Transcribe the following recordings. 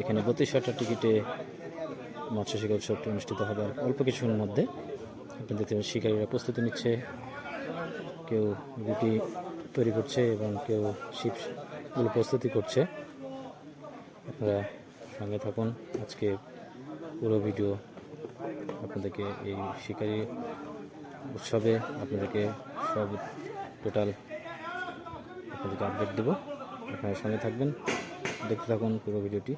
এখানে বত্রিশশো আটটা টিকিটে মৎস্য শিকার উৎসবটি অনুষ্ঠিত হবে। অল্প কিছুর মধ্যে আপনি দেখতে পাচ্ছেন, শিকারীরা প্রস্তুতি নিচ্ছে। কেউ গুটি তৈরি করছে এবং কেউ শিপগুলো প্রস্তুতি করছে। আপনারা সঙ্গে থাকুন। আজকে পুরো ভিডিও আপনাদেরকে এই শিকারী উৎসবে আপনাদেরকে সব টোটাল আপনাদেরকে আপডেট দেবো। আপনারা সঙ্গে থাকবেন। দেখতে থাকুন পুরো ভিডিওটি।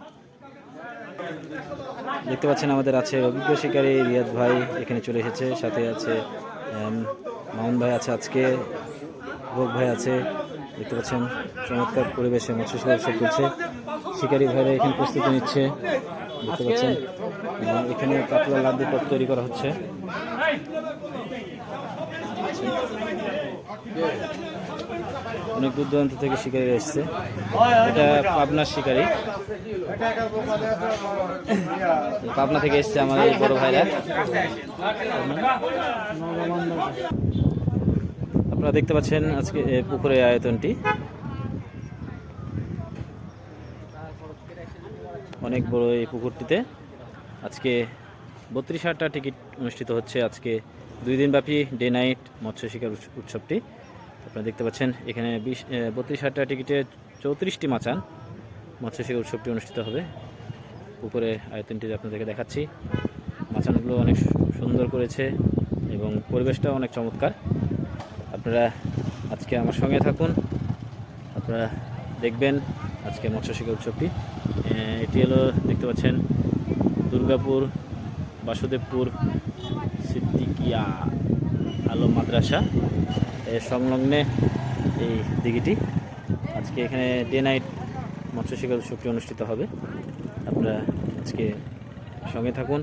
দেখতে পাচ্ছেন আমাদের আছে অভিজ্ঞ শিকারী রিয়াদ ভাই এখানে চলে এসেছে। সাথে আছে মামুন ভাই আছে আজকে ভোগ ভাই আছে। দেখতে পাচ্ছেন চমৎকার পরিবেশে মৎস্য শিকার উৎসব চলছে। শিকারী ভাইরা এখানে প্রস্তুতি নিচ্ছে। দেখতে পাচ্ছেন এখানে কাতলা লাড্ডু টপ তৈরি করা হচ্ছে। অনেক দূর দূরান্ত থেকে শিকারী এসছে। এটা পাবনার শিকারী। পাবনা থেকে এসছে আমার এই বড় ভাইরা। আপনারা দেখতে পাচ্ছেন আজকে পুকুরের আয়তনটি। অনেক বড় এই পুকুরটিতে। আজকে বত্রিশ হাজারটা টিকিট অনুষ্ঠিত হচ্ছে আজকে দুই দিনব্যাপী ডে নাইট মৎস্য শিকার উৎস- উৎসবটি। আপনারা দেখতে পাচ্ছেন, এখানে বিশ বত্রিশ হাজারটা টিকিটে চৌত্রিশটি মাচান মৎস্য শিকার উৎসবটি অনুষ্ঠিত হবে। পুকুরে আয়তনটি আপনাদেরকে দেখাচ্ছি, মাচানগুলো অনেক সুন্দর করেছে এবং পরিবেশটাও অনেক চমৎকার। আপনারা আজকে আমার সঙ্গে থাকুন, আপনারা দেখবেন আজকে মৎস্য শিকার উৎসবটি এটি হলো, দেখতে পাচ্ছেন, দুর্গাপুর বাসুদেবপুর সিদ্দিকিয়া আলো মাদ্রাসা এর সংলগ্নে এই দিঘিটি। আজকে এখানে ডে নাইট মৎস্য শিকার অনুষ্ঠিত হবে। আপনারা আজকে সঙ্গে থাকুন।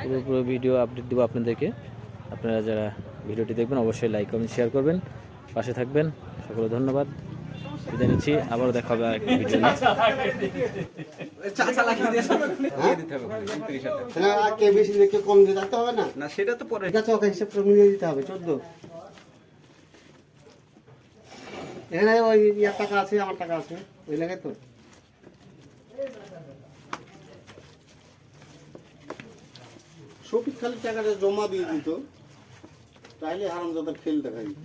পুরো পুরো ভিডিও আপডেট দেবো আপনাদেরকে। আপনারা যারা ভিডিওটি দেখবেন, অবশ্যই লাইক কমেন্ট শেয়ার করবেন। পাশে থাকবেন। সকলে ধন্যবাদ। বিদায় নিচ্ছি আবারও দেখা হবে আরেকটি ভিডিও নিয়ে। তাহলে কে বেশি দিলে কম দিয়ে রাখতে হবে না? না সেটা তো পরে। ঠিক হিসেব করে মিলিয়ে দিতে হবে চোদ্দ। এখানে ওই ইয়ার টাকা আছে আমার টাকা আছে ওই লাগে তো। শফিক খালি টাকাটা জমা দিয়ে দিত তাইলে হারাম দাদা ফেল দেখা দিত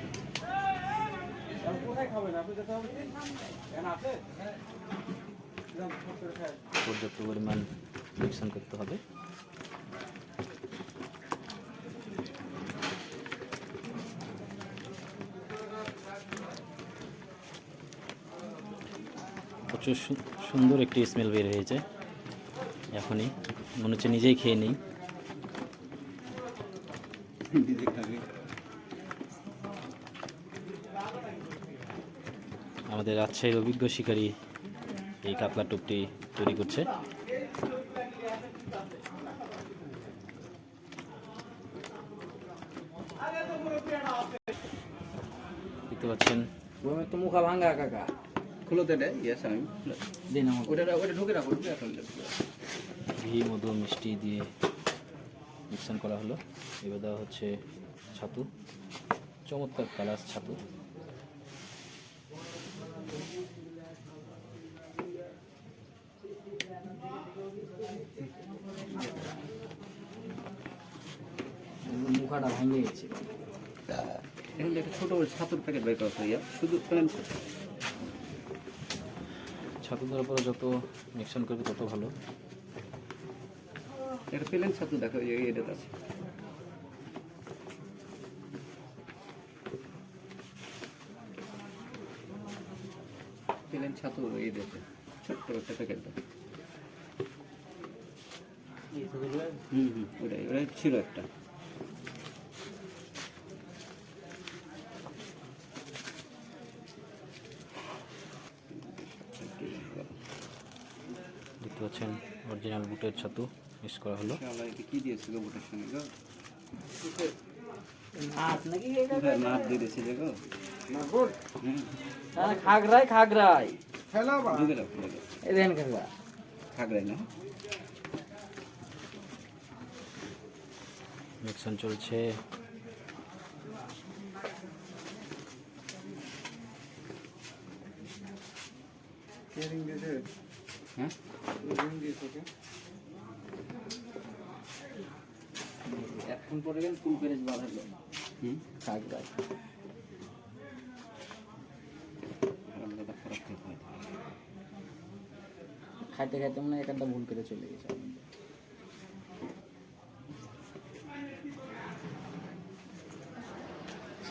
পর্যাপ্ত পরিমাণ মিক্সন করতে হবে। প্রচুর সু- সুন্দর একটি স্মেল বের হয়েছে। এখনই মনে হচ্ছে নিজেই খেয়ে নিই। দিদি খাবে। আমাদের রাজশাহীর অভিজ্ঞ শিকারী এই কাতলা টোপটি তৈরি করছে। দেখতে পাচ্ছেন। তো মুখা ভাঙ্গা কাকা। খুলো তো এটা। ইয়েস আমি। দিন ওটা ওটা ঢুকে রাখো। ঘি মধু মিষ্টি দিয়ে মিশ্রণ করা হলো। এবার দেওয়া হচ্ছে ছাতু। চমৎকার কালার ছাতু। মুখাটা ভেঙে গেছে। এখন একটা ছোট ছাতুর প্যাকেট বের করা ইয়া শুধু প্লেন ছাতু। দেওয়ার পরে যত মিশ্রণ করবে তত ভালো। একটা প্লেন ছাতু দেখো এই এটা আছে। প্লেন ছাতু এই দেখে ছোট্ট একটা প্যাকেটটা হুম হুম ওটাই ওটাই ছিল একটা দেখতে পাচ্ছেন অরিজিনাল বুটের ছাতু মিক্স করা হলো। কি দিয়েছিল বুটের সঙ্গে গো? নাট নাকি দিয়ে দিয়েছে গো হ্যাঁ খাগড়াই খাগড়াই। ঢুকে রাখো ঢুকে রাখো। এই দেখেন কাকা খাগড়াই না। মিক্সন চলছে। হ্যাঁ? এখন পরে গেল ফুল পেরেজ বাঁধালো হুম? কাজ হয় খাইতে খাইতে মনে হয় একটা ভুল করে চলে গেছে আরেকটা আছে আটার সঙ্গে আটার সঙ্গে আটার সঙ্গে লেট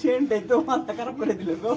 সেন্টাই তো মাথা খারাপ করে দিল গো